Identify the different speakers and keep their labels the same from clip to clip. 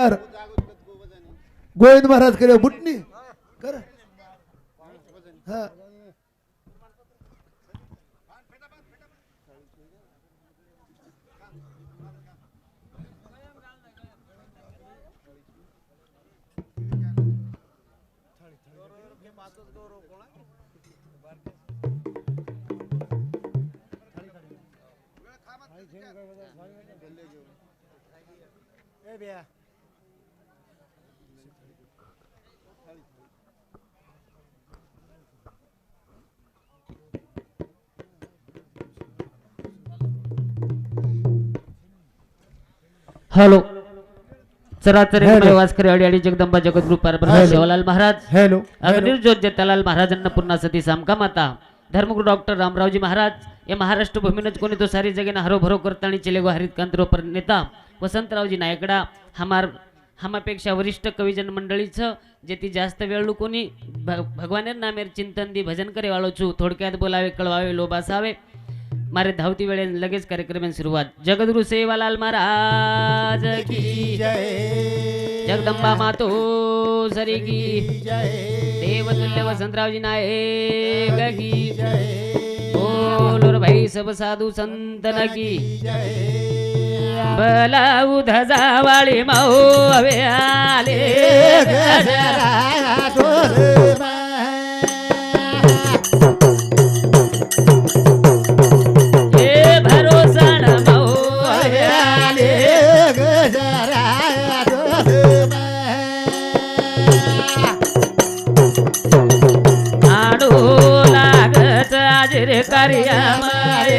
Speaker 1: कर गोविंद महाराज करे बुटनी कर. हा.
Speaker 2: हॅलो. चराचर. वासकरी अडी जगदंबा जगद्गुरु परब्रह्म महाराज.
Speaker 1: हॅलो.
Speaker 2: अग्निर ज्योत जतालाल महाराज अन्नपूर्णा सती सामका माता धर्मगुरु डॉक्टर रामरावजी महाराज या महाराष्ट्र भूमीनच कोणी तो सारी जगेना हरो भरो करताणी चिलेगो हरित कांतरो पर नेता. वसंतरावजी नायकडा हमार हमापेक्षा वरिष्ठ कविजन मंडळीचं जे ती जास्त वेळ कोणी भ- भगवानेर नामेर चिंतन दी भजन करे वाळो छू थोडक्यात बोलावे कळवावे लोबासावे मारे धावती वेळे लगेच कार्यक्रमाची सुरुवात जगद्गुरु सेवालाल महाराज की जगदंबा मातो सरी की देवतुल्य वसंतरावजी नायक की बोलोर भाई सब साधू संतन की बलाऊ धजावाळी माऊ हवे आले आज रे कार्या मारे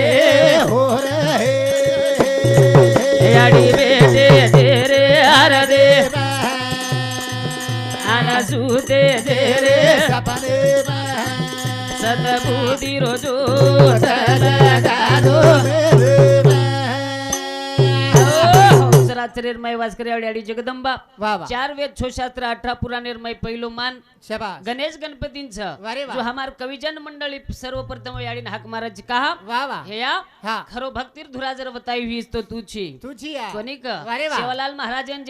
Speaker 2: अडी बेटे दे रे आर दे। आना सुते दे रे। सतबुद्धी रोजो निर्मय वास्करी अडी अडी जगदंबा.
Speaker 3: वा वा.
Speaker 2: चार वेद छो शास्त्र अठरा पुरा निर्मय पहिलो मान
Speaker 3: शबास.
Speaker 2: गणेश गणपतींचं
Speaker 3: वारे वा.
Speaker 2: जो हमार कविजन मंडळी सर्वप्रथम याडी हाक महाराज कहा
Speaker 3: वा वा.
Speaker 2: हे या
Speaker 3: हा.
Speaker 2: खरो भक्तीर धुरा जर बताई हुईस तो तुझी.
Speaker 3: तुझी आ.
Speaker 2: कोणी
Speaker 3: वारे वा.
Speaker 2: शिवलाल महाराजन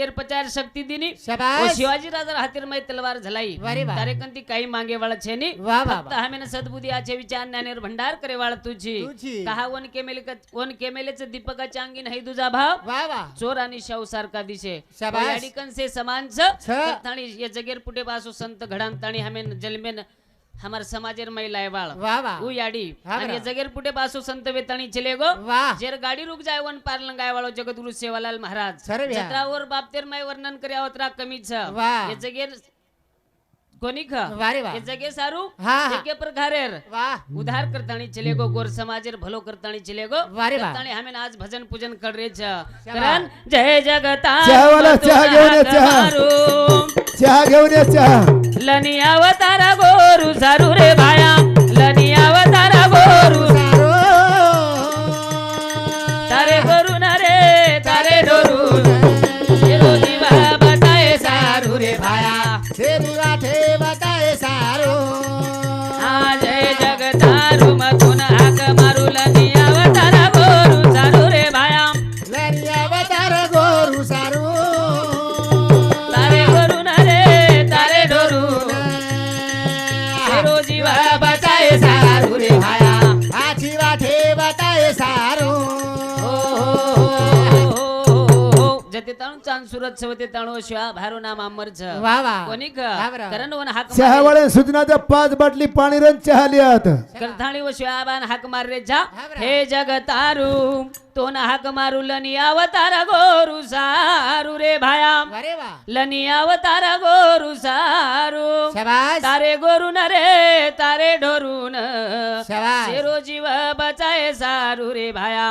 Speaker 2: शक्ती दिनी.
Speaker 3: शबास.
Speaker 2: व शिवाजी राजा हातीर मै तलवार झलाई.
Speaker 3: वारे वा.
Speaker 2: तारेकंती काही मागे वाळ छेनी.
Speaker 3: वा वा
Speaker 2: फक्त हमेन सद्बुद्धी आचे विचार ज्ञानेर भंडार करे वाळ तुझी.
Speaker 3: तुझी.
Speaker 2: कहा वन केमेले वन केमेलेच दीपकाच्या अंगी नाही तुझा भाव?
Speaker 3: वा वा.
Speaker 2: चोर आणि शाहू सारखा
Speaker 3: शाबास.
Speaker 2: याडिकन से समान
Speaker 3: छ.
Speaker 2: ताणी ये जगेर पुटे पासो संत घडान ताणी हमेन जलमेन हमार समाजेर महिला आहे बाळ
Speaker 3: वा वा
Speaker 2: उ याडी
Speaker 3: हा
Speaker 2: आणि
Speaker 3: बरं.
Speaker 2: ये जगेर पुटे पासो संत वेताणी चले गो
Speaker 3: वा
Speaker 2: जेर गाडी रुक जाय वन पार्लं गाय वाळो जगद्गुरु सेवालाल महाराज
Speaker 3: सरे भ्या.
Speaker 2: जत्रावर बापतेर माय वर्णन करे आवत्रा कमीच
Speaker 3: वा.
Speaker 2: ये जगेर कोणी ख? सारू
Speaker 3: हा.
Speaker 2: एके प्रकारेर
Speaker 3: वा.
Speaker 2: उधार करताणी चले गो गोर समाजेर भलो करताणी चले गो.
Speaker 3: वारे
Speaker 2: हमें आज भजन पूजन कर रे छ. करण जय जगता
Speaker 1: चहावाला चहा घेऊन ये, चहा. चहा घेऊन ये चहा
Speaker 2: लनी ત્રણસો તેતાણું शिवा
Speaker 3: हा.
Speaker 2: करण
Speaker 1: पाच बाटली पाणी रन चहा. लिहात
Speaker 2: करथाणी व शिवाबान हाक मार रे जा
Speaker 3: हा.
Speaker 2: हे जगतारू तो न हाक मारू लनी अवतार गोरू सारू रे भाया. लनी अवतार गोरू सारू.
Speaker 3: शबास.
Speaker 2: तारे गोरू न रे तारे ढोरून
Speaker 3: शबास.
Speaker 2: शेरो जीव बचाए सारू रे भाया.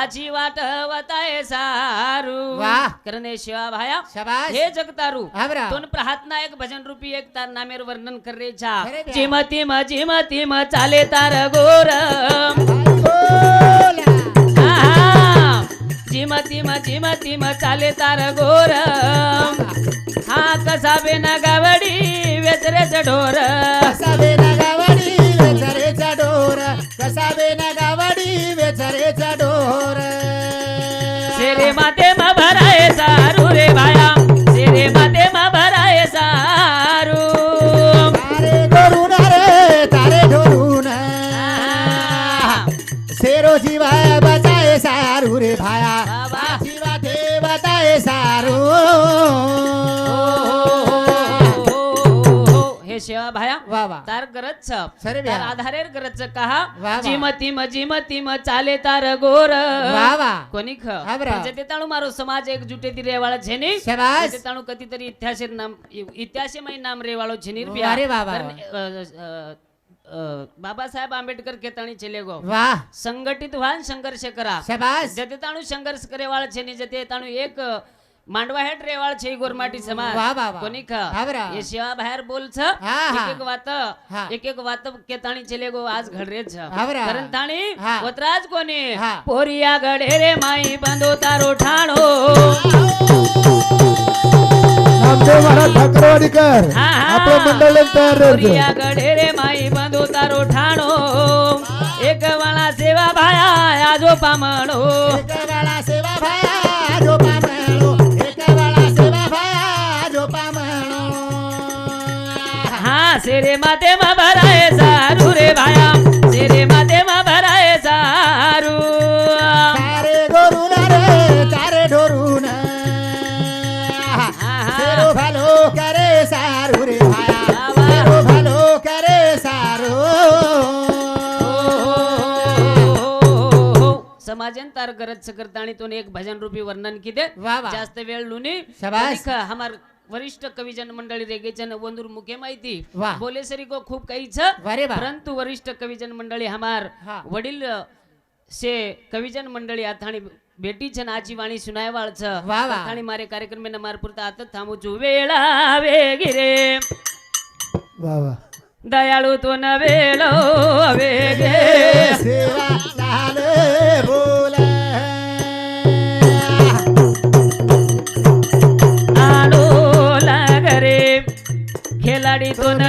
Speaker 2: आजी वाट वताए हे
Speaker 3: हा बरं.
Speaker 2: दोन प्रहात नायक भजन रूपी एक तार नामेर वर्णन कर रे छा
Speaker 3: खरे द्या.
Speaker 2: चिम तिम चिम तिम चाले तार गोर
Speaker 3: बोला.
Speaker 2: चिम तिम चिम तिम चाले तार गोर भाया शिवा देवताय सारू. हे शेवा भाया
Speaker 3: वा वा.
Speaker 2: तार गरज
Speaker 3: तार भया.
Speaker 2: गरज कहा. जिम तिम जिम तिम चाले तार गोर. वा
Speaker 3: वा.
Speaker 2: कोणी ख? हा बरं. मारो समाज एकजुटे ती रेवाळा झेनी.
Speaker 3: शाबास. म्हणजे ते
Speaker 2: ताणू कधीतरी इतिहासे नाम इतिहासे माई
Speaker 3: नाम
Speaker 2: रेवाळो झेनीर बिहारे वा
Speaker 3: वा
Speaker 2: वा. बाबासाहेब आंबेडकर केताणी चिलेगो वा संघटित व्हान संघर्ष करा जते ताणू संघर्ष करे वाळ छेनी
Speaker 3: जते ताणू एक
Speaker 2: मांडवा
Speaker 3: हेट रेवाळ
Speaker 2: छे गोरमाटी समाज. वा, वा, वा.
Speaker 3: कोणी
Speaker 2: खा?
Speaker 3: ये
Speaker 2: शिवा बाहेर
Speaker 3: बोल
Speaker 2: छ. एक एक वात एक एक वात केताणी चिलेगो आज
Speaker 3: घडरे छ.
Speaker 2: बाबरा. कारण
Speaker 3: ताणी
Speaker 2: हा. वतराज
Speaker 3: कोणी?
Speaker 2: पोरिया घडे रे माई बंदो तारो ठाणो.
Speaker 1: नामदेव महाराज ठाकरवाडीकर
Speaker 2: હા, હા.
Speaker 1: आपलं मंडळ तयार રહેજો
Speaker 2: પોરિયા ગઢે રે માઈ બંધો તારો ઠાણો એક વાળા સેવા ભાયા આજો પામણો
Speaker 3: એકવાળા સેવા ભાયા જો પામણો એકવાળા સેવા ભાયા જો પામણો
Speaker 2: હા શેરે માતે માં ભરાય સારું રે ભાયા समाजन तार गरज सकरताणी तो एक भजन रूपी वर्णन किदे
Speaker 3: वा वा.
Speaker 2: जास्त वेळ लुनी
Speaker 3: शाबास.
Speaker 2: अधिक हमार वरिष्ठ कविजन मंडळी रेगेचन वंदूर मुख्य माहिती
Speaker 3: वा.
Speaker 2: बोलेसरी को खूप काही छ
Speaker 3: वारे वा.
Speaker 2: परंतु वरिष्ठ कविजन मंडळी हमार
Speaker 3: हा.
Speaker 2: वडील से कविजन मंडळी અથાણી બેટી છે ને આજી વાણી સુનાયવાળ છે
Speaker 3: વાહ, વાહ.
Speaker 2: અથાણી મારે કાર્યક્રમ ને માર પૂરતા આત થામું છું વેળા વેગી રે
Speaker 1: वा वा
Speaker 2: દયાળુ તો ન વેળો વેગે
Speaker 3: સેવા લાલ
Speaker 2: ದಾಡಿ ದೊನ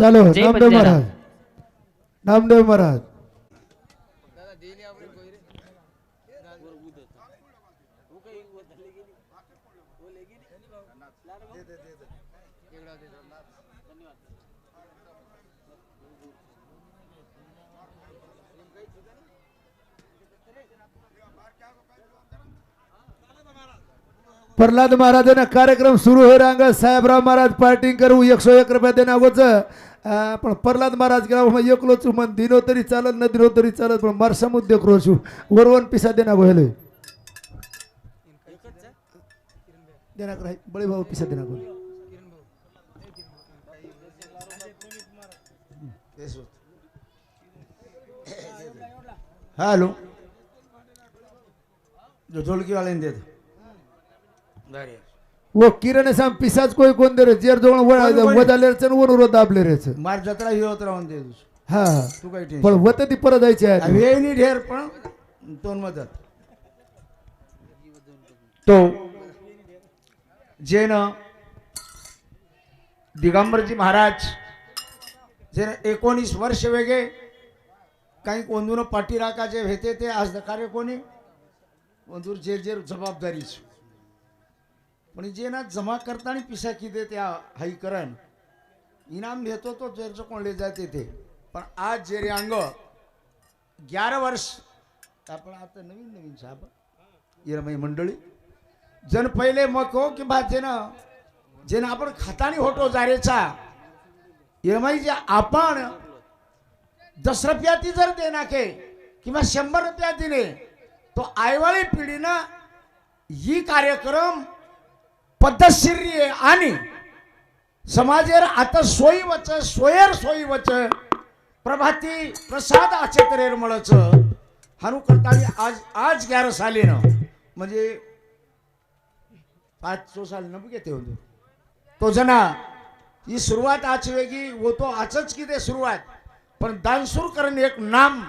Speaker 1: ચાલો
Speaker 2: જય
Speaker 1: નામદેવ
Speaker 2: બંજારા.
Speaker 1: महाराज नामदेव महाराज प्रल्हाद महाराजांना कार्यक्रम सुरू होई रांग साहेबराव महाराज पार्टिंग करू एकशे एक रुपया देना पण प्रल्हाद महाराज गेला मग एकलोचू म्हण दिनो तरी चालत न दिनो तरी चालत पण मारसा उद्योग रोशू वरवन पिसा देना गोयले देणार राही बळे भाऊ पिसा देणार गोयले
Speaker 4: हॅलो. जो ढोलकी वाल्याने देत
Speaker 1: वो किरण साम पिसाच कोई कोण दे रे? जेर जोण वळ वदाले रे चन वरून दाबले रे
Speaker 4: मार जत्रा हे होत राहून दे
Speaker 1: हा.
Speaker 4: तू काय टेन्शन
Speaker 1: पण वत ती परत जायची आहे.
Speaker 4: नी ढेर पण दोन मदत. तो जेन दिगंबरजी महाराज जे एकोणीस वर्ष वेगळे काही कोंदूर राखा जे भेटे ते आज कार्य कोणी? कोंदूर जेर जेर जबाबदारीच. पण जे ना जमा करताना पिसा किती त्या हाईकरण इनाम घेतो तो जेरचं कोणले जाते ते पण आज जे अंग ग्यारा वर्ष आपण आता नवीन नवीन साहेब इरमई मंडळी जन पहिले मग हो की बा जेनं जेन आपण खातानी होतो जारेचा इरमाई जे आपण दस रुपया ती जर देना के किंवा शंभर रुपया दिले तो आईवाळी पिढीनं ही कार्यक्रम पद्धतशीर्य आणि समाजेर आता सोयी वच सोयर सोयी वच प्रभाती प्रसाद आचेतरेर मळच. हानू करता आज आज ग्यार साली ना म्हणजे पाच सो साल न घेते होते तो जना ही सुरुवात आज वेगी होतो तो आजच ते सुरुवात. पण दानसूर करण एक नाम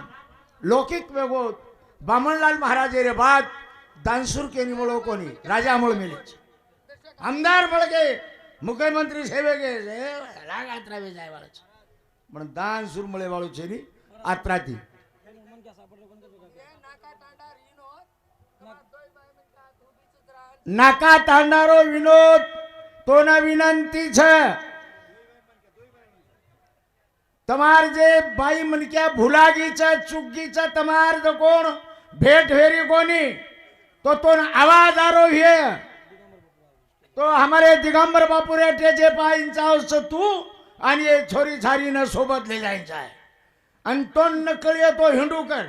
Speaker 4: लौकिक वेगोत बामणलाल महाराजे रे बाद दानसूर केनी मुळो कोणी राजा राजामुळे मेले આમદાર બળગે મુખ્યમંત્રી સાહેબે કહે છે. યાત્રા વેચાય વાળો છે. પણ દાન સુરમળે વાળું છે ની આત્રાથી. નાકા તાંડારો વિનોદ તોના વિનંતી છે. તમાર જે ભાઈ મનક્યા ભૂલાગી છે, ચૂકી છે, તમાર તો કોણ? ભેટ ફેરી કોની? તો તો આવાજ આરો હે. तो हमारे दिगंबर बापू रेटे जे पाहिंचा असं तू आणि छोरी झारीनं सोबत ले जायचं आहे आणि तो नकळी तो हिंडूकर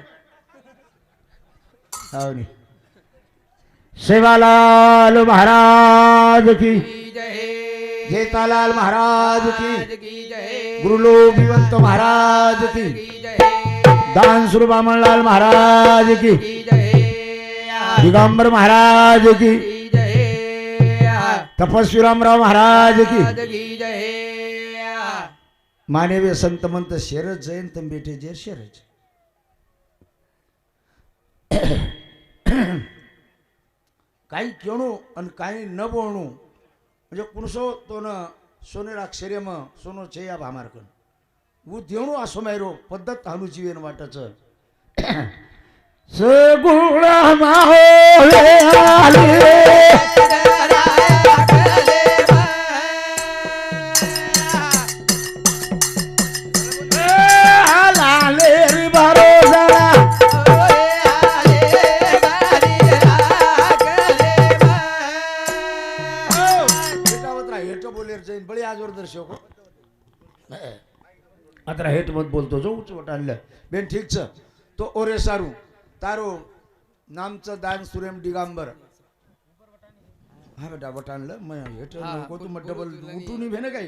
Speaker 4: सेवालाल महाराज की. जेतालाल महाराज की. गुरुलो विवंत महाराज की. दान सुरू बामणलाल महाराज की. दिगंबर महाराज की. तपस्वी रामराव महाराज की मानवीय संत मंत शेरच जयंत बेटे जे शेरच काही केणू आणि काही न बोलणू म्हणजे कुणसो तो न सोनेर अक्षर्यम सोनो छे या भामारकन. वो देणू असो मायरो पद्धत हानुची वेन वाटच सगुण माहोले आता हेट मत बोलतो जो उच्च वटाणलं बेन ठीक छ तो ओरे सारू तारो नामचं दान सुरेम दिगांबर हा बेटा वटाणलं मग हेट नको तू मग डबल उठून भेन काही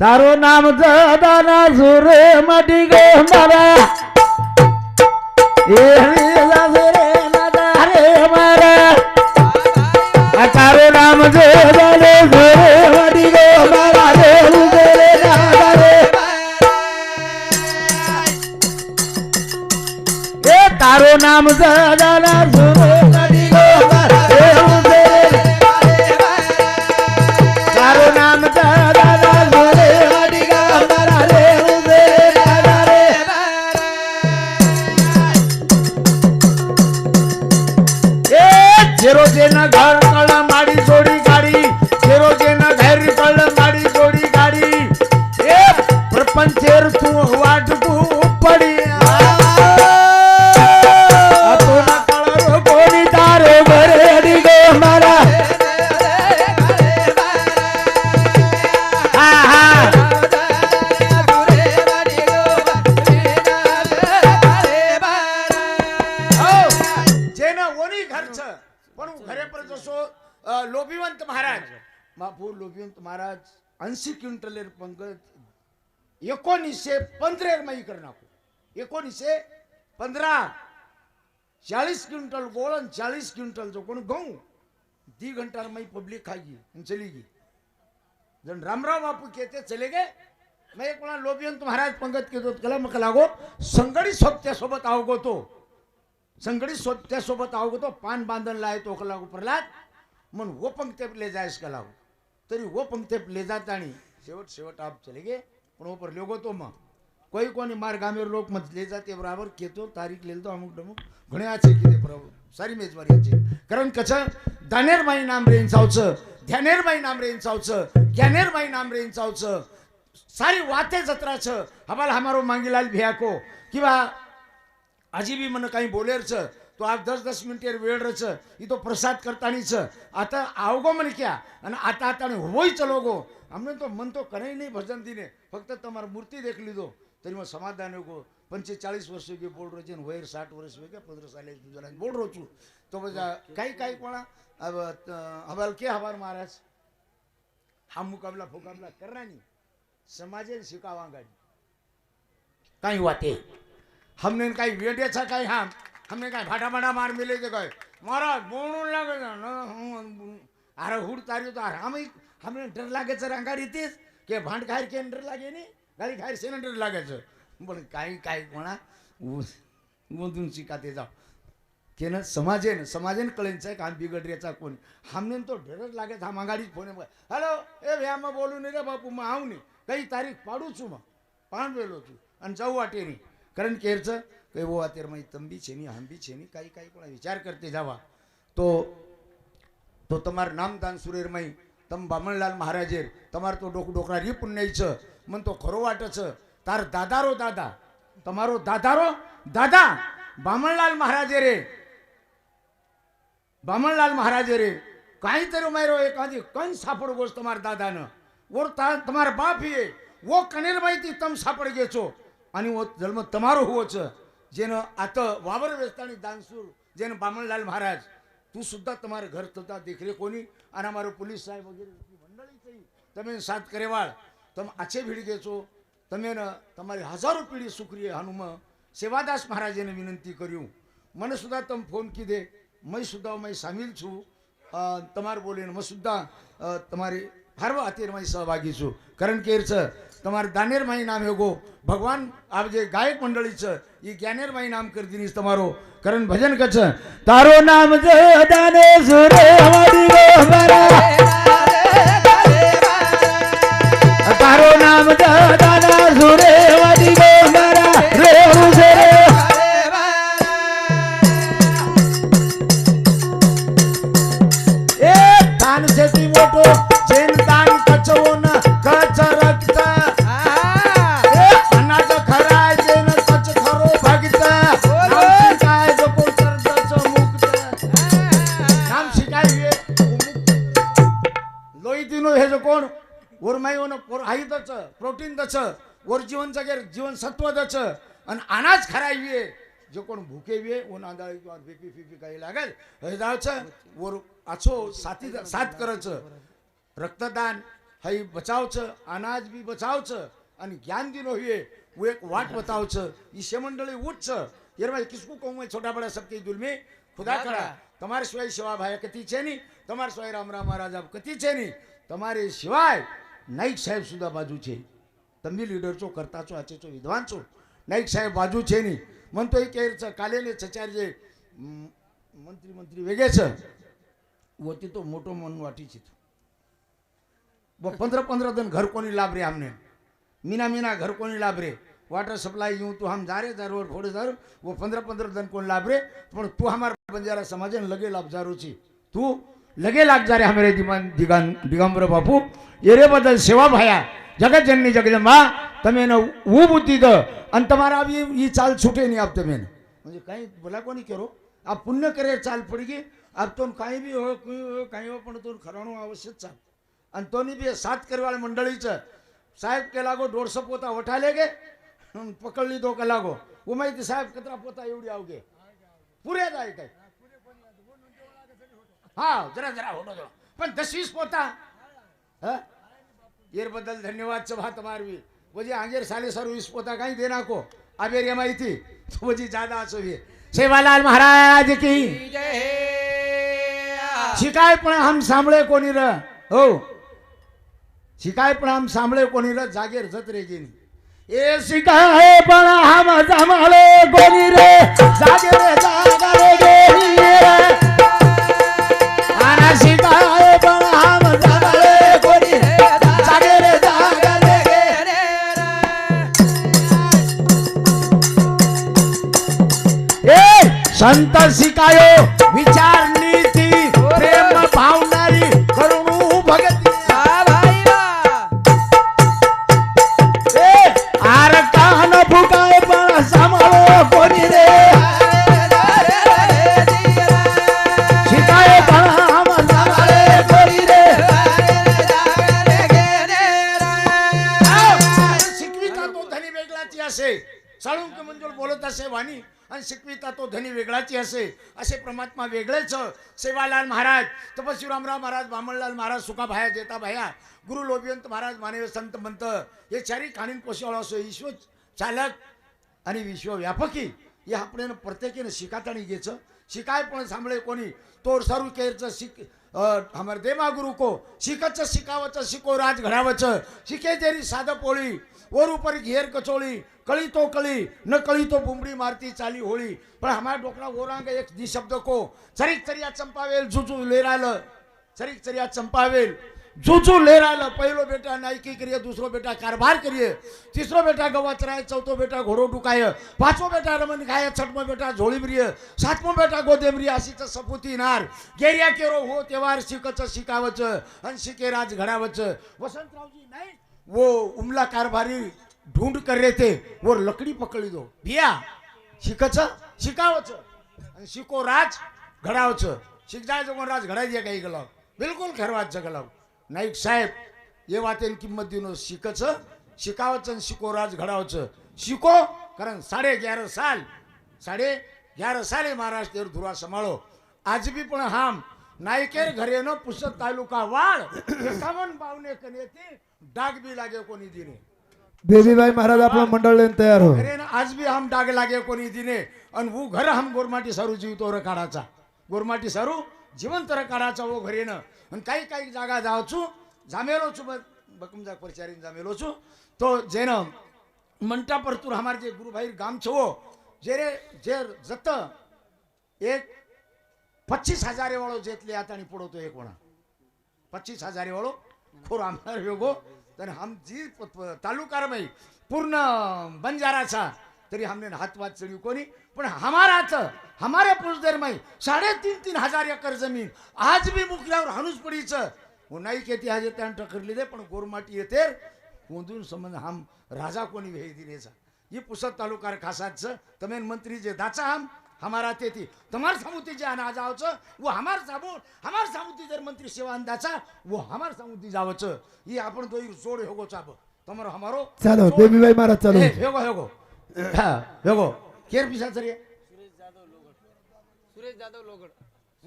Speaker 4: तारो नाम दाना सुरे मटी જેરો જેના ઘર एकोणीसशे पंधरा माई कर एकोणीसशे पंधरा. चाळीस क्विंटल गोळ आणि चाळीस क्विंटल जो कोण गहू. दी घंटा माई पब्लिक खागी आणि चली गई जण रामराव बापू केते चले गे. मैं एक कोणा लोबियंत महाराज पंगत के दोत कला मग लागो संगडी सोबत्या सोबत आवगो तो संगडी सोबत्या सोबत आवगो तो पान बांधन लाय तो लागो प्रल्हाद मन वो पंक्ते ले जायस का लागो? तरी वो पंक्ते ले जातानी शेवट शेवट आप चले गे पण ओपर लोक तो मग कोई कोणी मार गामेर लोक म्हटले जाते बराबर केतो तारीख लिहिलं तो अमुक डमुक. घणे आचे किते प्रभू सारी मेजवारी आचे. कारण कसं दानेरबाई नाम रेन चावचं ध्यानेरबाई नाम रेन चावचं ज्ञानेरबाई नाम रेन चावचं सारी वाते जत्राचं. हमाला हमारो मांगीलाल भियाको. किंवा अजिबी म्हणणं काही बोलेरचं तो आज दस दस मिनटे वेळ रच इथं प्रसाद करतानीच. आता आवगमन क्या आणि आता आता आणि होई चलो गो आम्ही तो म्हणतो कनई नाही भजन दिने फक्त तुम्हाला मूर्ती देखली दो तरी मग समाधान होगो. पंचेचाळीस वर्ष गे बोर्ड रचून वयर साठ वर्ष वेगळ्या पंधरा साले जणांनी बोर्ड रोचू तो बजा काही काही कोणा हवाल के हवाल महाराज? हा मुकाबला फुकाबला करणार नाही. समाजे शिकावा गाडी काही वाटे. हमने काही वेड्याचा काही हा आम्ही काय फाटाफाटा मार मिले ते काय महाराज बोलून लागे अरे हुड तारी तो आम्ही हमने डर लागायचं रंगा तेच के भांड खायर के डर लागे नी गाडी खायर सेन डर लागायचं बरं काही काय म्हणा गुंतून शिका ते जाऊ केनं समाजेन समाजेन कळेंचं काम बिघड रेचा कोण हमने तो ढेरच लागेच हा मागाडीच फोन हॅलो ए भ्या मग बोलू नाही रे बापू मग आऊ नाही काही तारीख पाडूच मग पाहून बेलो तू आणि जाऊ वाटेनी कारण केरचं કે એવો અત્યારમાં તંબી છે નહીં હાંબી છે નહીં કાંઈ કાંઈ પણ વિચાર કરતી જવા. તો તો તમારું નામદાન સુરેરમય તમ બામણલાલ મહારાજે, તમારે તો ડોક ડોકરા રી પુણ્ય છે, મને તો ખરો વાટ છે. તાર દાદારો દાદા, તમારો દાદારો દાદા, બામણલાલ મહારાજે રે. બામણલાલ મહારાજે રે. કાંઈતરી માર્યો એકાદી કંઈ સાપડ ગોશ તમારા દાદાને. ઓર તમારા બાપ એ વો કનેરબાઈથી તમ સાપડ ગે છો અને જન્મ તમારો હોવો છે. જેનો આ તો વાવર વેસ્તાણી દાનસુર જેને બામણલાલ મહારાજ, તું સુદ્ધા તમારે ઘર થતા દેખરે કોની? અને અમારો પોલીસ સાહેબ વગેરે મંડળી થઈ. તમે સાત કરેવાળ, તમે આછે ભીડી ગયો છો. તમે તમારી હજારો પીઢી સુક્રિય હનુમાં સેવાદાસ મહારાજેને વિનંતી કર્યું. મને સુધા તમે ફોન કીધે. મેં સુધા મેં સામિલ છું. તમારે બોલીને મેં સુધા તમારી હારવા અત્યારે મેં સહભાગી છું. કારણ કે સર તમારે દાનેરમાઈ નામ હેગો ભગવાન આ જે ગાયક મંડળી છે એ જ્ઞાનેરમાઈ નામ કરી દીધી તમારો કરણ ભજન કચ્છ તારો નામ જ દાને સુરે. તારો નામ જ દાના સુરે प्रोटीन दच वर जीवन जगेर जीवन सत्व दच आणि अनाज खराय जो कोण भूके वे ओन आंदाळी किंवा बीपी फिपी काही लागेल हे जायचं वर आछो साथी साथ करायचं रक्तदान हई बचावचं अनाज बी बचावचं आणि ज्ञान दिनो हुए वो एक वाट बतावचं ईशे मंडळी उठच यार भाई किसको कहूँ मैं छोटा बड़ा सबके दिल में खुदा करा તમારે સિવાય સેવા ભાઈ કતી છે નહીં તમારે સિવાય રામ રામ મહારાજ કતી છે નહીં તમારે સિવાય નાઈક સાહેબ સુધા બાજુ છે તમે લીડર છો કરતા છો આચે છો વિદ્વાન છો નાઈક સાહેબ બાજુ છે નહીં મન તો એ કહે છે કાલે ને ચચાર જે મ, મંત્રી મંત્રી વેગે છે વતી તો મોટો મન વાટી છે वो पंद्रह पंद्रह दिन घर को नहीं लाभ रहे हमने मीना मीना घर को नहीं लाभ रहे वाटर सप्लाई यूं तो हम जा रहे दर और थोड़े दर वो पंद्रह पंद्रह दिन को लाभ रहे पण तू हमारे बंजारा समाज ने लगे लाभ जारो छी तू लगे लाग जा रे हमारे दिमान दिगान दिगंबर बापू एरे बदल सेवा भाया જગતજનની જગદંબા, તમે એને બુદ્ધિ દો. અને તમારા આવી એ ચાલ છૂટે નહીં આપ તમે એને. કાંઈ ભલાકો નહીં કરો? આ પુણ્ય કરે ચાલ પડી ગઈ. આપ તો કાંઈ બી હોય, કોઈ હોય, કાંઈ હોય, પણ તો ખરાણું આવશે ચાલ. અને તોની બી સાત કરવાળી મંડળી છે. સાહેબ કે લાગો દોઢસો પોતા વઠા લે કે? પકડ લીધો કે લાગો ઉમાઈથી સાહેબ કતરા પોતા એવડી આવગે? પૂરે જાય કઈ. હા, જરા જરા હોટો જરા. પણ દસ વીસ પોતા. હા? येरबद्दल धन्यवाद चभात मारवी म्हणजे आंगेर साले सर वीस पोता काही दे नाको आबेर या माहिती तुझी जादा असो हे सेवालाल महाराज की शिकाय पण हम सांभळे कोणी र? हो. शिकाय पण हम सांभळे कोणी र? जागेर जत्रे गेली. ए शिकाय पण हम सांभळे कोणी रे? जागेर जागा रे સંત શિકાયો मंजूर असे वाणी आणि शिकविता तो धनी वेगळाची असे. असे परमात्मा वेगळेच. सेवालाल महाराज तपस्वी रामराव महाराज बामणलाल महाराज सुखाभाया जेता भाया गुरु लोभियंत महाराज मानव संत मंत हे चारी खाणीन पोषवाळ असो ईश्वर चालक आणि विश्वव्यापकी हे आपल्यानं प्रत्येकीनं शिकाताणी घ्यायचं शिकाय पण सांभळे कोणी. तोर सारू केरचं शिक हमर देमा गुरु को. शिकच शिकावचं शिको राज घडावचं शिके तेरी साधं पोळी. वर उपर घेर कचोळी. कळी तो कळी न कळी तो बुमडी मारती चाली होळी. पण हमारा डोकरा ओरांग एक दी शब्द को चरीक चरिया चंपावेल जुजू लेरालं चरीक चरिया चंपावेल जुजू लेरालं पहिलो बेटा नायकी करिये दुसरो बेटा कारभार करिये तिसरो बेटा गवा चराय चौथो बेटा घोडो डुकाय पाचवो बेटा रमन खाय छठमो बेटा झोळी ब्रिय सातमो बेटा गोदेमरी अशीच सपुती नार. गेरिया केरो हो तेवार शिकच शिकावच आणि शिके राज घडावच. वसंतरावजी नाही वो उमला कारभारी ढूंढ कर रहे थे वो लकड़ी पकड़ी दो भैया. शिकाच शिकावच. आणि शिको राज घडावच. शिक जाय कोण राज घडायचे काही गलाव बिलकुल खरवाचं गलाव नाईक साहेब ये वातेन किंमत देऊन शिकच शिकावचं आणि शिको राज घडावच. शिको कारण साडे ग्यारह साल साडे ग्यारह साले महाराष्ट्र धुरा सांभाळो. आज बी पण हाम. नायकेर घरेनं न पुसत तालुका वाळ पाहुणे पावणे कनेते डाग बी लागे कोणी दिने.
Speaker 1: बेबीबाई महाराज आपलं मंडळ तयार हो.
Speaker 4: घरे न आज बी हम डाग लागे कोणी दिने. आणि वो घर हम गोरमाटी सारू जीवतो र काढाचा. गोरमाटी सारू जिवंत र काढाचा वो घरे न आणि काही काही जागा जावचू जामेलो छु बकम जा परचारीन जामेलो छु तो जेन मंटा परतूर हमारे जे गुरु भाई गाम छो जे रे जे जत एक पच्चीस हजारे वाळो जेतले आता आणि पडवतो एक वणा. पच्चीस हजारे वाळो खोर आमदार वेगो तर हम जी प- पूर्ण बंजाराचा तरी हमने हात वात चढी कोणी? पण हमाराच हमारे पुरुष माई साडे तीन तीन हजार एकर जमीन. आज बी मुकल्यावर हाणूच पडीच. हो नाही केती आज येते टकरली दे पण गोरमाटी येते. कोंदून संबंध हम राजा कोणी वेही दिलेचा ये पुसद तालुका खासाचं तमेन मंत्री जे दाचा हम हमारा तेती तमार सामुती जे अनाज आवच वो हमार साबू हमार सामुती जर मंत्री सेवा अंदाचा वो हमार सामुती जावच। ये आपण तो जोड हेगो चाब। तमारो हमारो
Speaker 1: चालो बेबीबाई महाराज चालू.
Speaker 4: ए, हेगो हेगो हा हेगो केर पिसा सर
Speaker 5: सुरेश जाधव लोगड. सुर- सुरेश जाधव लोगड.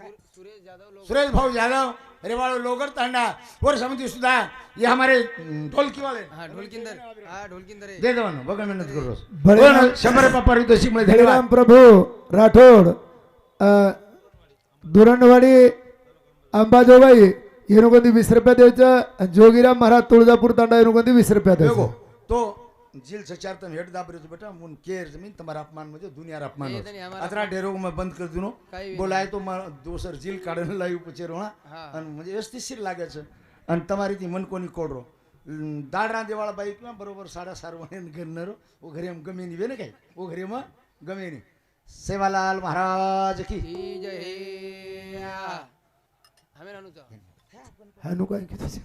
Speaker 4: सुरेश भाऊ यादव रेवाड़ो लोगर तांडा और समिति सुधा ये हमारे ढोलकी वाले।
Speaker 5: हा ढोलकिंदर। हा ढोलकिंदर आहे
Speaker 4: दे दो ना बघा मेहनत करो।
Speaker 1: बड़े-
Speaker 4: ना, शंभर पापा मुळे धन्यवाद।
Speaker 1: हरिराम प्रभू राठोड अ, दुरणवाडी अंबाजोबाई येणुकोंदी वीस रुपया द्यायचं जोगीराम महाराज तुळजापूर तांडा येणुकोंदी वीस रुपया
Speaker 4: देखो
Speaker 1: द्यायचं
Speaker 4: तो જેલ સચાર તમે હેડ દાબર્યો છો બેટા.
Speaker 5: હું
Speaker 4: કેર
Speaker 5: જમીન તમારા અપમાનમાં
Speaker 4: જો દુનિયાર અપમાન અતરા ઢેરો મેં
Speaker 5: બંધ કરી
Speaker 4: દીધો બોલાય તો મારા દોસર જેલ કાઢીને લાવ્યું પછી
Speaker 5: રોણા.
Speaker 4: અને મને સ્થિર લાગે છે. અને તમારીથી મન કોની કોડરો દાડરા દેવાળા બાઈકમાં બરોબર સાડા સાર વાગે ઘરનેરો ઓ ઘરે એમ ગમે નહીં ને કાંઈ? ઓ ઘરેમાં ગમે નહીં. સેવાલાલ મહારાજ કી.
Speaker 5: જય હે. હમે હનુ
Speaker 1: કાંઈ કીધું છે.